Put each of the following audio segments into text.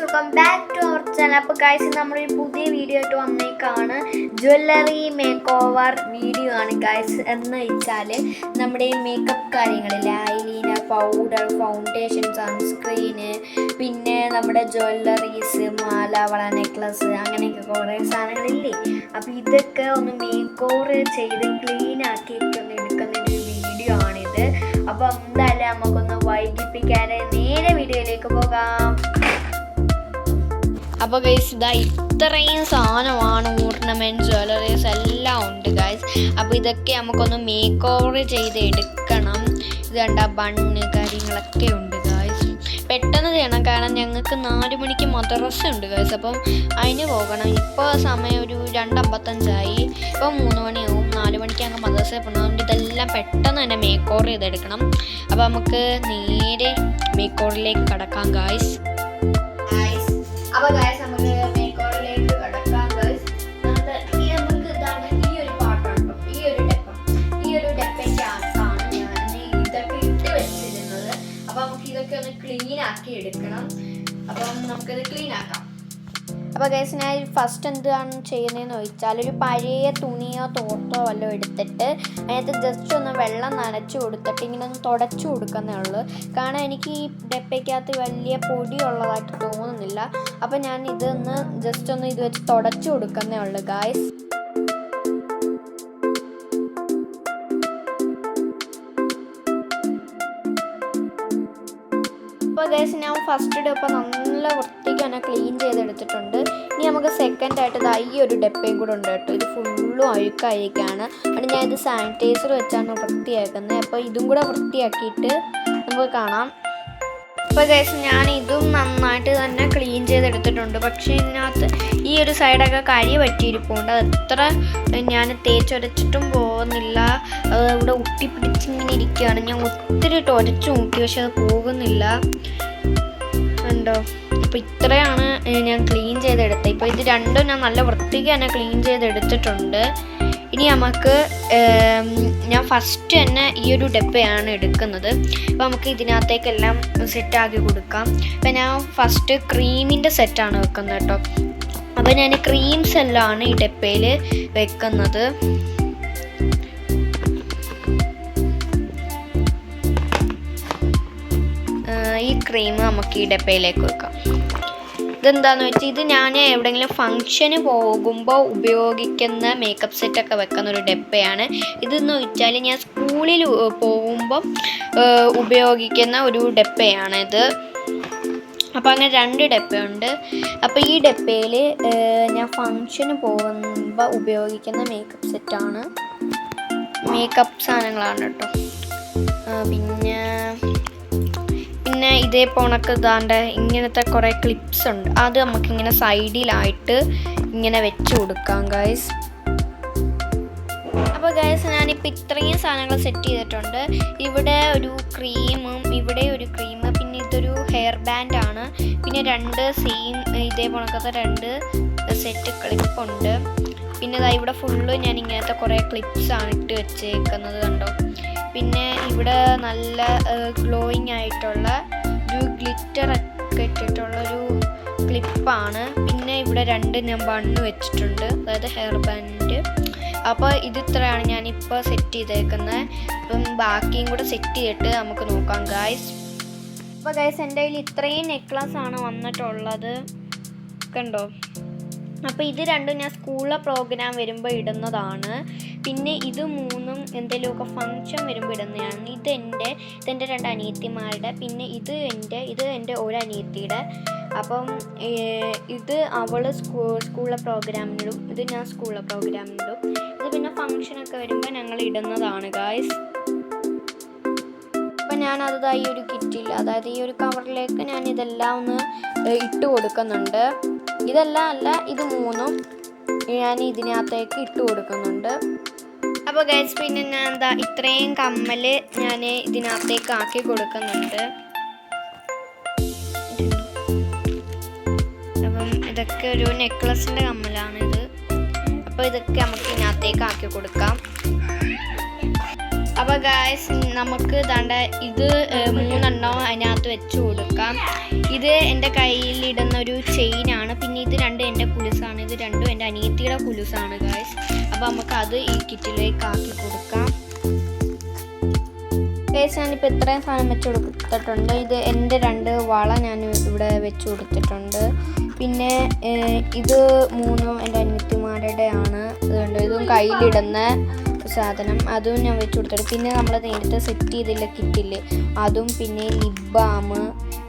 Welcome back to our channel അപ്പോൾ guys നമ്മളൊരു പുതിയ വീഡിയോ ആയിട്ട് വന്നേക്കാണ്. ജ്വല്ലറി മേക്ക് ഓവർ വീഡിയോ ആണ് ഗൈസ് എന്ന് വെച്ചാൽ നമ്മുടെ ഈ മേക്കപ്പ് കാര്യങ്ങളിൽ ഐലീന പൗഡർ ഫൗണ്ടേഷൻ സൺസ്ക്രീന് പിന്നെ നമ്മുടെ ജ്വല്ലറീസ് മാല വള നെക്ലസ് അങ്ങനെയൊക്കെ കുറേ സാധനങ്ങളില്ലേ? അപ്പോൾ ഇതൊക്കെ ഒന്ന് മേക്ക് ഓവർ ചെയ്ത് ക്ലീൻ ആക്കിയിട്ടൊന്ന് എടുക്കുന്ന ഒരു വീഡിയോ ആണിത്. അപ്പോൾ എന്തായാലും നമുക്കൊന്ന് വൈകിപ്പിക്കാതെ അപ്പോൾ ഗൈസ് ഇതാ ഇത്രയും സാധനമാണ് ഓർണമെന്റ് ജ്വല്ലറീസ് എല്ലാം ഉണ്ട് ഗൈസ് അപ്പോൾ ഇതൊക്കെ നമുക്കൊന്ന് മേക്ക് ഓവർ ചെയ്ത് എടുക്കണം ഇത് കണ്ട ബണ്ണ് കാര്യങ്ങളൊക്കെ ഉണ്ട് ഗൈസ് പെട്ടെന്ന് ചെയ്യണം കാരണം ഞങ്ങൾക്ക് നാല് മണിക്ക് മദ്രസ ഉണ്ട് ഗൈസ് അപ്പം അതിന് പോകണം. ഇപ്പോൾ സമയം ഒരു രണ്ടമ്പത്തഞ്ചായി. ഇപ്പോൾ മൂന്ന് മണിയാവും. നാല് മണിക്ക് അങ്ങ് മദ്രസ പോകണം ഇതെല്ലാം പെട്ടെന്ന് തന്നെ മേക്ക് ഓവർ ചെയ്തെടുക്കണം. അപ്പോൾ നമുക്ക് നേരെ മേക്ക് ഓവറിലേക്ക് കടക്കാം ഗായ്സ് അപ്പോൾ അപ്പൊ ഗായ്സ് ആക്കി എടുക്കണം. അപ്പം നമുക്കത് ക്ലീൻ ആക്കാം. അപ്പോൾ ഗൈസ് ഞാൻ ഫസ്റ്റ് എന്താണ് ചെയ്യുന്നതെന്ന് വെച്ചാൽ ഒരു പഴയ തുണിയോ തോർത്തോ വല്ലതും എടുത്തിട്ട് അതിനകത്ത് ജസ്റ്റ് ഒന്ന് വെള്ളം നനച്ചു കൊടുത്തിട്ട് ഇങ്ങനെ ഒന്ന് തുടച്ചു കൊടുക്കുന്നേ ഉള്ളൂ. കാരണം എനിക്ക് ഈ ഡപ്പയ്ക്കകത്ത് വലിയ പൊടി ഉള്ളതായിട്ട് തോന്നുന്നില്ല. അപ്പോൾ ഞാൻ ഇതൊന്ന് ജസ്റ്റ് ഒന്ന് ഇത് വെച്ച് തുടച്ചു കൊടുക്കുന്നേ ഉള്ളൂ ഗായ്സ് ഗൈസ് ഞാൻ ഫസ്റ്റ് ഡെപ്പ നല്ല വൃത്തിക്ക് തന്നെ ക്ലീൻ ചെയ്തെടുത്തിട്ടുണ്ട്. ഇനി നമുക്ക് സെക്കൻഡ് ആയിട്ട് ഈ ഒരു ഡെപ്പയും കൂടെ ഉണ്ട് കേട്ടോ. ഇത് ഫുള്ളും അഴുക്കായിരിക്കാണ്. അപ്പോൾ ഞാൻ ഇത് സാനിറ്റൈസർ വെച്ചാണ് വൃത്തിയാക്കുന്നത്. അപ്പോൾ ഇതും കൂടെ വൃത്തിയാക്കിയിട്ട് നമുക്ക് കാണാം. അപ്പോൾ ഗൈസ് ഞാൻ ഇതും നന്നായിട്ട് തന്നെ ക്ലീൻ ചെയ്തെടുത്തിട്ടുണ്ട്. പക്ഷേ ഇതിനകത്ത് ഈ ഒരു സൈഡൊക്കെ കരി പറ്റിയിരിപ്പുണ്ട് അത് എത്ര ഞാൻ തേച്ചൊരച്ചിട്ടും പോകുന്നില്ല. ഇവിടെ ഒട്ടിപ്പിടിച്ചിങ്ങനെ ഇരിക്കുകയാണ്. ഞാൻ ഒത്തിരി ഇട്ട് ഉരച്ച് നോക്കി പക്ഷെ അത് പോകുന്നില്ല. ഉണ്ടോ അപ്പോൾ ഇത്രയാണ് ഞാൻ ക്ലീൻ ചെയ്തെടുത്തത്. ഇപ്പോൾ ഇത് രണ്ടും ഞാൻ നല്ല വൃത്തിക്ക് തന്നെ ക്ലീൻ ചെയ്തെടുത്തിട്ടുണ്ട്. ഇനി നമുക്ക് ഞാൻ ഫസ്റ്റ് തന്നെ ഈ ഒരു ഡെപ്പയാണ് എടുക്കുന്നത്. അപ്പോൾ നമുക്ക് ഇതിനകത്തേക്കെല്ലാം സെറ്റാക്കി കൊടുക്കാം. അപ്പോൾ ഞാൻ ഫസ്റ്റ് ക്രീമിന്റെ സെറ്റാണ് വെക്കുന്നത് കേട്ടോ. അപ്പോൾ ഞാൻ ക്രീംസ് എല്ലാം ആണ് ഈ ഡപ്പയിൽ വെക്കുന്നത്. ക്രീം നമുക്ക് ഈ ഡപ്പയിലേക്ക് വെക്കാം. ഇതെന്താന്ന് വെച്ചാൽ ഇത് ഞാൻ എവിടെയെങ്കിലും ഫങ്ഷന് പോകുമ്പോൾ ഉപയോഗിക്കുന്ന മേക്കപ്പ് സെറ്റൊക്കെ വെക്കുന്ന ഒരു ഡപ്പയാണ്. ഇതെന്ന് വെച്ചാൽ ഞാൻ സ്കൂളിൽ പോകുമ്പം ഉപയോഗിക്കുന്ന ഒരു ഡപ്പയാണ് ഇത്. അപ്പോൾ അങ്ങനെ രണ്ട് ഡപ്പയുണ്ട്. അപ്പോൾ ഈ ഡപ്പയിൽ ഞാൻ ഫങ്ഷന് പോകുമ്പോൾ ഉപയോഗിക്കുന്ന മേക്കപ്പ് സെറ്റാണ് മേക്കപ്പ് സാധനങ്ങളാണ് കേട്ടോ. പിന്നെ ഇതേ പോണക്ക് ഇതാണ്ട് ഇങ്ങനത്തെ കുറേ ക്ലിപ്സ് ഉണ്ട്. അത് നമുക്കിങ്ങനെ സൈഡിലായിട്ട് ഇങ്ങനെ വെച്ച് കൊടുക്കാം ഗൈസ് അപ്പോൾ ഗൈസ് ഞാനിപ്പോൾ ഇത്രയും സാധനങ്ങൾ സെറ്റ് ചെയ്തിട്ടുണ്ട്. ഇവിടെ ഒരു ക്രീമും ഇവിടെ ഒരു ക്രീം പിന്നെ ഇതൊരു ഹെയർ ബാൻഡ് ആണ്. പിന്നെ രണ്ട് സെയിം ഇതേ പോണക്കത്തെ രണ്ട് സെറ്റ് ക്ലിപ്പുണ്ട് പിന്നെ ഇതാ ഇവിടെ ഫുള്ള് ഞാൻ ഇങ്ങനത്തെ കുറേ ക്ലിപ്സ് ആണ് ഇട്ട് വെച്ചേക്കുന്നത് കണ്ടോ? പിന്നെ ഇവിടെ നല്ല ഗ്ലോയിങ് ആയിട്ടുള്ള ഒരു ഗ്ലിറ്റർ ഒക്കെ ഇട്ടിട്ടുള്ളൊരു ക്ലിപ്പാണ് പിന്നെ ഇവിടെ രണ്ട് ഞാൻ ബണ്ണ് വെച്ചിട്ടുണ്ട്. അതായത് ഹെയർ ബാൻഡ് അപ്പോൾ ഇത് ഇത്രയാണ് ഞാനിപ്പോൾ സെറ്റ് ചെയ്തേക്കുന്നത് അപ്പം ബാക്കിയും കൂടെ സെറ്റ് ചെയ്തിട്ട് നമുക്ക് നോക്കാം ഗായ്സ് അപ്പോൾ ഗൈസ് എന്റെ കയ്യിൽ ഇത്രയും നെക്ലസ് ആണ് വന്നിട്ടുള്ളത്. കണ്ടോ? അപ്പോൾ ഇത് രണ്ടും ഞാൻ സ്കൂളിലെ പ്രോഗ്രാം വരുമ്പോൾ ഇടുന്നതാണ്. പിന്നെ ഇത് മൂന്നും എന്തെങ്കിലുമൊക്കെ ഫങ്ഷൻ വരുമ്പോൾ ഇടുന്നതാണ്. ഇത് എന്റെ ഇതെന്റെ രണ്ട് അനിയത്തിമാരുടെ പിന്നെ ഇത് എന്റെ ഇത് എന്റെ ഒരു അപ്പം ഇത് അവൾ സ്കൂ സ്കൂളിലെ പ്രോഗ്രാമിനിടും ഇത് ഞാൻ സ്കൂളിലെ പ്രോഗ്രാമിനിടും ഇത് പിന്നെ ഫങ്ഷനൊക്കെ വരുമ്പോൾ ഞങ്ങൾ ഇടുന്നതാണ് ഗായ്സ് അപ്പം ഈ ഒരു കിറ്റിൽ അതായത് ഈ ഒരു കവറിലേക്ക് ഞാൻ ഇതെല്ലാം ഒന്ന് ഇട്ട് കൊടുക്കുന്നുണ്ട്. ഇതെല്ലാം അല്ല ഇത് മൂന്നും. ഞാൻ ഇതിനകത്തേക്ക് ഇട്ട് കൊടുക്കുന്നുണ്ട്. അപ്പോൾ ഗൈസ് പിന്നെ ഞാൻ എന്താ ഇത്രയും കമ്മൽ ഞാൻ ഇതിനകത്തേക്ക് ആക്കി കൊടുക്കുന്നുണ്ട്. അപ്പം ഇതൊക്കെ ഒരു നെക്ലസിന്റെ ഇത്. അപ്പോൾ ഇതൊക്കെ നമുക്ക് ഇതിനകത്തേക്ക് ആക്കി കൊടുക്കാം. അപ്പോൾ ഗായ്സ് നമുക്ക് ദാണ്ട ഇത് മൂന്നെണ്ണം അതിനകത്ത് വെച്ച് കൊടുക്കാം. ഇത് എന്റെ കയ്യിലിടുന്ന ഒരു ചെയിനാണ് പിന്നെ ഇത് രണ്ടും ആണ് ഗായ്സ് അപ്പോൾ നമുക്ക് അത് ഈ കിറ്റിലേക്ക് ആക്കി കൊടുക്കാം. ഗൈസ് ഞാനിപ്പോൾ ഇത്രയും സാധനം വെച്ച് കൊടുത്തിട്ടുണ്ട്. ഇത് എന്റെ രണ്ട് വള ഞാൻ ഇവിടെ വെച്ച് കൊടുത്തിട്ടുണ്ട്. പിന്നെ ഇത് മൂന്നും എന്റെ അനിയത്തിമാരുടെ ആണ്. ഇതുണ്ട് ഇതും കയ്യിലിടുന്ന സാധനം. അതും ഞാൻ വെച്ച് കൊടുത്തിട്ടുണ്ട്. പിന്നെ നമ്മൾ നേരത്തെ സെറ്റ് ചെയ്തില്ല കിറ്റില്ലേ അതും പിന്നെ ലിപ് ബാം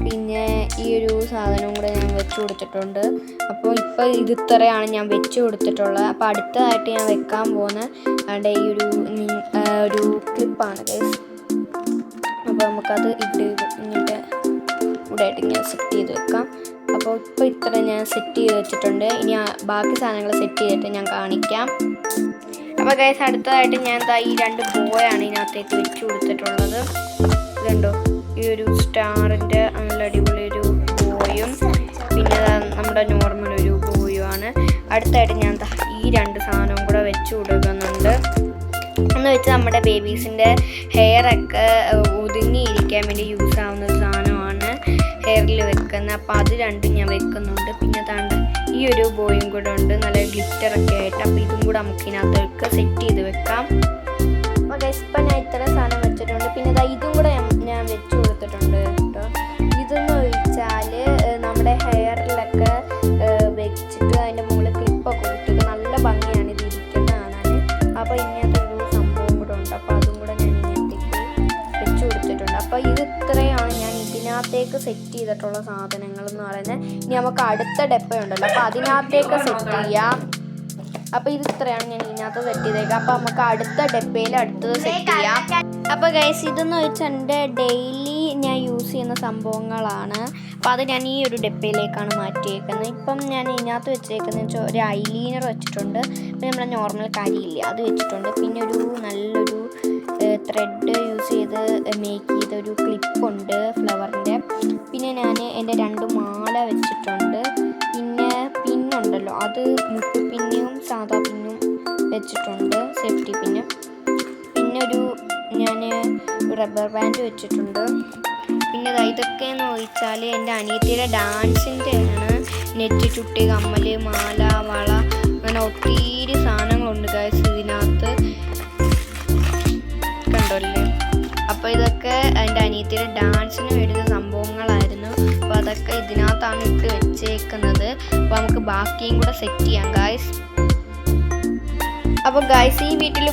പിന്നെ ഈ ഒരു സാധനവും കൂടെ ഞാൻ വെച്ച് കൊടുത്തിട്ടുണ്ട്. അപ്പോൾ ഇപ്പോൾ ഇത് ഇത്രയാണ് ഞാൻ വെച്ച് കൊടുത്തിട്ടുള്ളത്. അപ്പോൾ അടുത്തതായിട്ട് ഞാൻ വെക്കാൻ പോകുന്ന ഈ ഒരു ഒരു ക്ലിപ്പാണ് അപ്പോൾ നമുക്കത് ഇട്ട് ഇങ്ങോട്ട് ഇവിടെ ആയിട്ട് സെറ്റ് ചെയ്ത് വെക്കാം. അപ്പോൾ ഇപ്പോൾ ഇത്ര ഞാൻ സെറ്റ് ചെയ്ത് വെച്ചിട്ടുണ്ട്. ഇനി ബാക്കി സാധനങ്ങൾ സെറ്റ് ചെയ്തിട്ട് ഞാൻ കാണിക്കാം. അപ്പോൾ ഗൈസ് അടുത്തതായിട്ട് ഞാൻ ഈ രണ്ട് ബോയാണ് ഇതിനകത്തേക്ക് വെച്ച് കൊടുത്തിട്ടുള്ളത്. ഇതുണ്ടോ? ഈ ഒരു സ്റ്റാറിന്റെ നല്ല അടിപൊളി ഒരു ബോയും പിന്നെ നമ്മുടെ നോർമൽ ഒരു ബോയും ആണ് അടുത്തായിട്ട് ഞാൻ ഈ രണ്ട് സാധനവും കൂടെ വെച്ച് കൊടുക്കുന്നുണ്ട്. എന്ന് വെച്ചാൽ നമ്മുടെ ബേബീസിന്റെ ഹെയർ ഒക്കെ ഒതുങ്ങിയിരിക്കാൻ വേണ്ടി യൂസ് ആവുന്ന ഒരു സാധനമാണ് ഹെയറിൽ വെക്കുന്നത്. അപ്പോൾ അത് രണ്ടും ഞാൻ വെക്കുന്നുണ്ട്. പിന്നെ താണ്ട് ഈ ഒരു ബോയും കൂടെ ഉണ്ട്. നല്ല ഗ്ലിറ്റർ ഒക്കെ ആയിട്ട്. അപ്പോൾ ഇതും കൂടെ നമുക്ക് ഇതിനകത്തേക്ക് സെറ്റ് ചെയ്ത് വെക്കാം. ഓക്കെ ഇപ്പം ഞാൻ ഇത്ര സാധനം വെച്ചിട്ടുണ്ട്. പിന്നെ ഇതും കൂടെ ഞാൻ വെച്ച് കൊടുത്തിട്ടുണ്ട് കേട്ടോ. ഇതെന്ന് ചോദിച്ചാൽ നമ്മുടെ ഹെയറിലൊക്കെ വെച്ചിട്ട് അതിന്റെ മുകളിൽ ക്ലിപ്പൊക്കെ കൊടുത്തിട്ട് നല്ല ഭംഗിയാണ് ഇത് ഇരിക്കുന്ന കാണാൻ. അപ്പോൾ ഇങ്ങനത്തെ ഒരു സംഭവം കൂടെ ഉണ്ട്. അപ്പോൾ അതും കൂടെ ഞാൻ ഇങ്ങനത്തേക്ക് വെച്ച് കൊടുത്തിട്ടുണ്ട്. അപ്പോൾ ഇത് ഇത്രയാണ് ഞാൻ ഇതിനകത്തേക്ക് സെറ്റ് ചെയ്തിട്ടുള്ള സാധനങ്ങൾ എന്ന് പറയുന്നത്. ഇനി നമുക്ക് അടുത്ത ഡെപ്പ ഉണ്ടല്ലോ. അപ്പോൾ അതിനകത്തേക്ക് സെറ്റ് ചെയ്യാം. അപ്പോൾ ഇത് ഇത്രയാണ് ഞാൻ ഇതിനകത്ത് സെറ്റ് ചെയ്തേക്കുക അപ്പോൾ നമുക്ക് അടുത്ത ഡെപ്പയിൽ അടുത്തത് സെറ്റ് ചെയ്യാം. അപ്പോൾ ഗൈസ് ഇതെന്ന് വെച്ചാൽ എന്റെ ഡെയിലി ഞാൻ യൂസ് ചെയ്യുന്ന സംഭവങ്ങളാണ്. അപ്പോൾ അത് ഞാൻ ഈ ഒരു ഡെപ്പയിലേക്കാണ് മാറ്റിയേക്കുന്നത്. ഇപ്പം ഞാൻ ഇതിനകത്ത് വെച്ചേക്കുന്നത് വെച്ചാൽ ഒരു ഐലീനർ വെച്ചിട്ടുണ്ട്. പിന്നെ നമ്മുടെ നോർമൽ കരിയില്ലേ അത് വെച്ചിട്ടുണ്ട്. പിന്നെ ഒരു നല്ലൊരു ത്രെഡ് യൂസ് ചെയ്ത് മേക്ക് ചെയ്ത ഒരു ക്ലിപ്പുണ്ട് ഫ്ലവറിന്റെ പിന്നെ ഞാൻ എന്റെ രണ്ട് മാല വെച്ചിട്ടുണ്ട്. പിന്നെ പിന്നുണ്ടല്ലോ അത് പിന്നെയും പിന്നും സാധാ പിന്നും വെച്ചിട്ടുണ്ട് സേഫ്റ്റി പിന്നും പിന്നെ ഒരു ഞാൻ റബ്ബർ ബാൻഡ് വെച്ചിട്ടുണ്ട്. പിന്നെ ഇതൊക്കെ എന്ന് ചോദിച്ചാൽ എന്റെ അനിയത്തിയുടെ ഡാൻസിന്റെ ആണ്. നെറ്റ് ചുട്ടി കമ്മൽ മാല വള അങ്ങനെ ഒത്തിരി സാധനങ്ങളുണ്ട് ഗൈസ് ഇതിനകത്ത്. കണ്ടല്ലേ അപ്പോൾ ഇതൊക്കെ എന്റെ അനിയത്തിയുടെ ഡാൻസിന് വേണ്ടുന്ന സംഭവങ്ങളായിരുന്നു. അപ്പോൾ അതൊക്കെ ഇതിനകത്താണ് ഇട്ട് വെച്ചേക്കുന്നത്. അപ്പോൾ നമുക്ക് ബാക്കിയും കൂടെ സെറ്റ് ചെയ്യാം ഗായ്സ് അപ്പോൾ ഗായ്സ് ഈ വീട്ടിൽ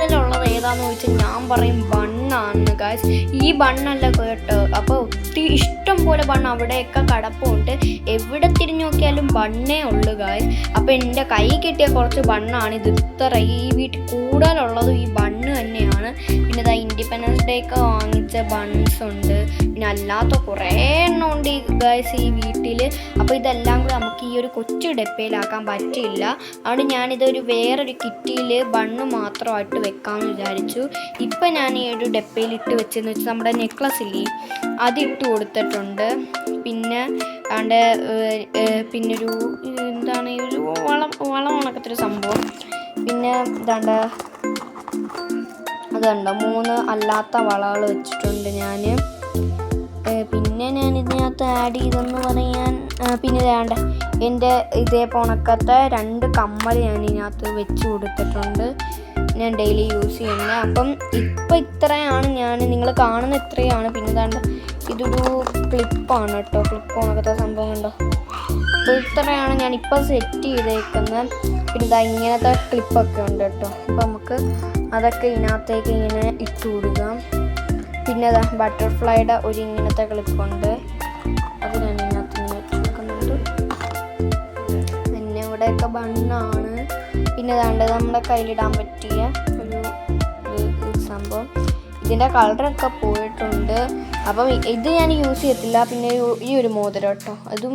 കൂടുതലുള്ളത് ഏതാന്ന് ചോദിച്ചാൽ ഞാൻ പറയും ബണ്ണാണ് ഗായ്സ് ഈ ബണ്ണല്ല കേട്ടോ. അപ്പോൾ ഒത്തിരി ഇഷ്ടം പോലെ ബണ്ണ്. അവിടെയൊക്കെ കടപ്പുണ്ട്. ബണ്ണേ ഉള്ളു ഗായ് അപ്പോൾ എന്റെ കൈ കിട്ടിയ കുറച്ച് ബണ്ണാണ് ഇത്. ഇത്ര ഈ വീട്ടിൽ കൂടുതലുള്ളതും ഈ ബണ്ണ് തന്നെയാണ്. പിന്നെ ഇതാ ഇൻഡിപെൻഡൻസ് ഡേ ഒക്കെ വാങ്ങിച്ച ബൺസ് ഉണ്ട്. പിന്നെ അല്ലാത്ത കുറേ എണ്ണം ഉണ്ട് ഈ ഗായ്സ് ഈ വീട്ടിൽ അപ്പോൾ ഇതെല്ലാം കൂടെ നമുക്ക് ഈ ഒരു കൊച്ചു ഡെപ്പയിലാക്കാൻ പറ്റില്ല അതുകൊണ്ട് ഞാനിതൊരു വേറൊരു കിറ്റിയിൽ ബണ്ണ് മാത്രമായിട്ട് വെക്കാമെന്ന് വിചാരിച്ചു. ഇപ്പം ഞാൻ ഈ ഒരു ഡെപ്പയിൽ ഇട്ട് വെച്ചെന്ന് വെച്ചാൽ നമ്മുടെ നെക്ലസ് ഇല്ലേ? അതിട്ട് കൊടുത്തിട്ടുണ്ട്. പിന്നെ ആണ്ട് പിന്നെ ഒരു എന്താണ് ഒരു വളം വളം ഉണക്കത്തൊരു സംഭവം. പിന്നെ ഇതാണ്ട് അതുണ്ട് മൂന്ന് അല്ലാത്ത വളകൾ വെച്ചിട്ടുണ്ട് ഞാൻ പിന്നെ ഞാൻ ഇതിനകത്ത് ആഡ് ചെയ്തെന്ന് പറയാൻ പിന്നെ വേണ്ട എന്റെ ഇതേ പോണക്കത്തെ രണ്ട് കമ്മൽ ഞാൻ ഇതിനകത്ത് വെച്ച് കൊടുത്തിട്ടുണ്ട്. ഞാൻ ഡെയിലി യൂസ് ചെയ്യുന്നത് അപ്പം ഇപ്പം ഇത്രയാണ് ഞാൻ നിങ്ങൾ കാണുന്ന ഇത്രയാണ്. പിന്നെ ഇതാണ്ട് ഇതൊരു ക്ലിപ്പാണ് കേട്ടോ. ക്ലിപ്പ് ഓണക്കത്തെ സംഭവം ഉണ്ടോ? അപ്പോൾ ഇപ്പോൾ സെറ്റ് ചെയ്തേക്കുന്നത് പിന്നെ ഇതാ ഇങ്ങനത്തെ ക്ലിപ്പൊക്കെ ഉണ്ട് കേട്ടോ. അപ്പോൾ നമുക്ക് അതൊക്കെ ഇതിനകത്തേക്ക് ഇങ്ങനെ ഇട്ട് കൊടുക്കാം. പിന്നെ അതാ ബട്ടർഫ്ലൈയുടെ ഒരു ഇങ്ങനത്തെ ക്ലിപ്പുണ്ട് അത് ഞാൻ ഇതിനകത്ത് ഇങ്ങനെ വെച്ച് കൊടുക്കുന്നുണ്ട്. പിന്നെ ഇവിടെയൊക്കെ ബണ്ണാണ്. പിന്നെ ഇതാണ്ട് നമ്മുടെ കയ്യിലിടാൻ പറ്റിയ ഒരു സംഭവം. ഇതിന്റെ കളറൊക്കെ പോയിട്ടുണ്ട്. അപ്പം ഇത് ഞാൻ യൂസ് ചെയ്യത്തില്ല പിന്നെ ഈ ഒരു മോതിരം കേട്ടോ. അതും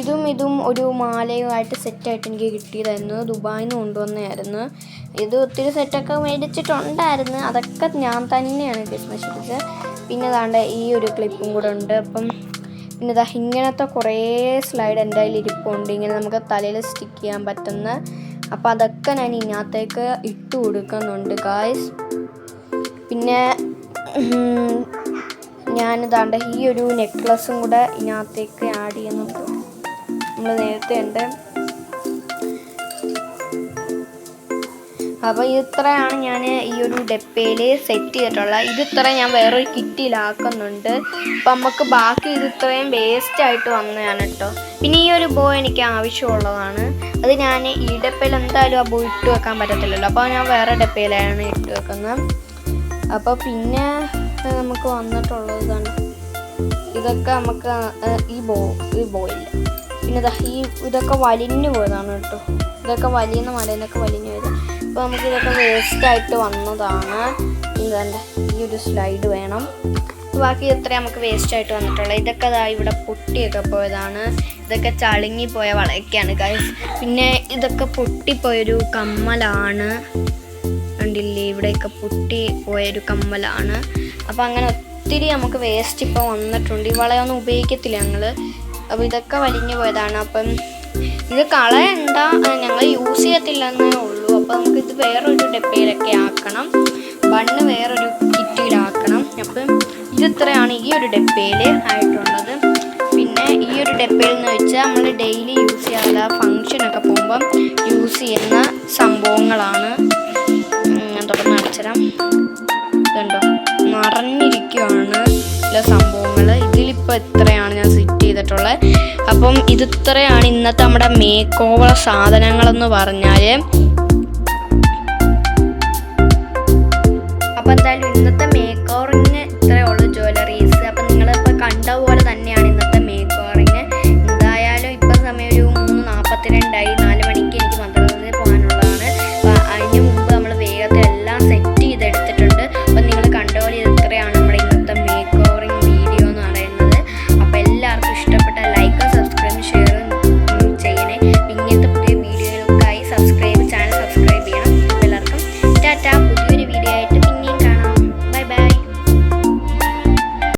ഇതും ഇതും ഒരു മാലയുമായിട്ട് സെറ്റായിട്ട് എനിക്ക് കിട്ടിയതായിരുന്നു. ദുബായിൽ നിന്ന് കൊണ്ടുവന്നായിരുന്നു. ഇത് ഒത്തിരി സെറ്റൊക്കെ മേടിച്ചിട്ടുണ്ടായിരുന്നു. അതൊക്കെ ഞാൻ തന്നെയാണ് നശിപ്പിച്ചത് പിന്നെ താണ്ട ഈ ഒരു ക്ലിപ്പും കൂടെ ഉണ്ട്. അപ്പം പിന്നെ ഇതാ ഇങ്ങനത്തെ കുറേ സ്ലൈഡ് എന്റെ കയ്യിൽ ഇരിപ്പുണ്ട് ഇങ്ങനെ നമുക്ക് തലയിൽ സ്റ്റിക്ക് ചെയ്യാൻ പറ്റുന്ന. അപ്പം അതൊക്കെ ഞാൻ ഇതിനകത്തേക്ക് ഇട്ട് കൊടുക്കുന്നുണ്ട് ഗായ്സ് പിന്നെ ഞാനിതാണ്ട് ഈ ഒരു നെക്ലസും കൂടെ ഇതിനകത്തേക്ക് ആഡ് ചെയ്യുന്നുണ്ട് നമ്മൾ നേരത്തെ ഉണ്ട് അപ്പോൾ ഇത്രയാണ് ഞാൻ ഈ ഒരു ഡെപ്പയിൽ സെറ്റ് ചെയ്തിട്ടുള്ളത് ഇത് ഇത്ര ഞാൻ വേറൊരു കിറ്റിലാക്കുന്നുണ്ട് അപ്പം നമുക്ക് ബാക്കി ഇത് ഇത്രയും വേസ്റ്റ് ആയിട്ട് വന്നതാണ് കേട്ടോ പിന്നെ ഈ ഒരു ബോ എനിക്ക് ആവശ്യമുള്ളതാണ്. അത് ഞാൻ ഈ ഡെപ്പയിൽ എന്തായാലും ആ ബോ ഇട്ട് വെക്കാൻ പറ്റത്തില്ലല്ലോ. അപ്പോൾ ഞാൻ വേറെ ഡെപ്പയിലാണ് ഇട്ട് വെക്കുന്നത്. അപ്പോൾ പിന്നെ നമുക്ക് വന്നിട്ടുള്ളത് ഇതാണ്. ഇതൊക്കെ നമുക്ക് ഈ ബോ ഈ ബോയിൽ പിന്നെ ഈ ഇതൊക്കെ വലിഞ്ഞു പോയതാണ് കേട്ടോ. ഇതൊക്കെ വലിയുന്ന മലയിലൊക്കെ വലിഞ്ഞു പോയത്. അപ്പോൾ നമുക്ക് ഇതൊക്കെ വേസ്റ്റ് ആയിട്ട് വന്നതാണ്. എന്താണ്ട് ഈ ഒരു സ്ലൈഡ് വേണം. ബാക്കി ഇത്ര നമുക്ക് വേസ്റ്റ് ആയിട്ട് വന്നിട്ടുള്ളത്. ഇതൊക്കെ ദാ ഇവിടെ പൊട്ടിയൊക്കെ പോയതാണ്. ഇതൊക്കെ ചളുങ്ങി പോയ വളയൊക്കെയാണ് ഗൈസ് പിന്നെ ഇതൊക്കെ പൊട്ടിപ്പോയൊരു കമ്മലാണ്. കണ്ടില്ലേ? ഇവിടെയൊക്കെ പൊട്ടി പോയൊരു കമ്മലാണ്. അപ്പോൾ അങ്ങനെ ഒത്തിരി നമുക്ക് വേസ്റ്റ് ഇപ്പോൾ വന്നിട്ടുണ്ട്. ഈ വളയൊന്നും ഉപയോഗിക്കത്തില്ല ഞങ്ങൾ അപ്പോൾ ഇതൊക്കെ വലിഞ്ഞു പോയതാണ്. അപ്പം ഇത് കളയണ്ട. ഞങ്ങൾ യൂസ് ചെയ്യത്തില്ലെന്നേ ഉള്ളൂ. അപ്പോൾ നമുക്ക് ഇത് വേറൊരു ഡപ്പയിലൊക്കെ ആക്കണം. ബണ്ണ് വേറൊരു കിറ്റിയിലാക്കണം. അപ്പം ഇത് ഇത്രയാണ് ഈ ഒരു ഡപ്പയിൽ ആയിട്ടുള്ളത്. പിന്നെ ഈ ഒരു ഡപ്പയിൽ എന്ന് വെച്ചാൽ നമ്മൾ ഡെയിലി യൂസ് ചെയ്യാത്ത ഫങ്ഷനൊക്കെ പോകുമ്പം യൂസ് ചെയ്യുന്ന സംഭവങ്ങളാണ്. ഞാൻ തുടർന്ന് അടച്ചുതരാം ഇതുണ്ടോ നിറഞ്ഞിരിക്കുവാണ് ഉള്ള സംഭവങ്ങൾ ഇതിലിപ്പോൾ എത്രയാണ് ഞാൻ സെറ്റ് ചെയ്തിട്ടുള്ളത്. അപ്പം ഇതിത്രയാണ് ഇന്നത്തെ നമ്മുടെ മേക്ക് ഓവർ സാധനങ്ങളെന്ന് പറഞ്ഞാൽ അപ്പം എന്തായാലും ഇന്നത്തെ മേക്ക്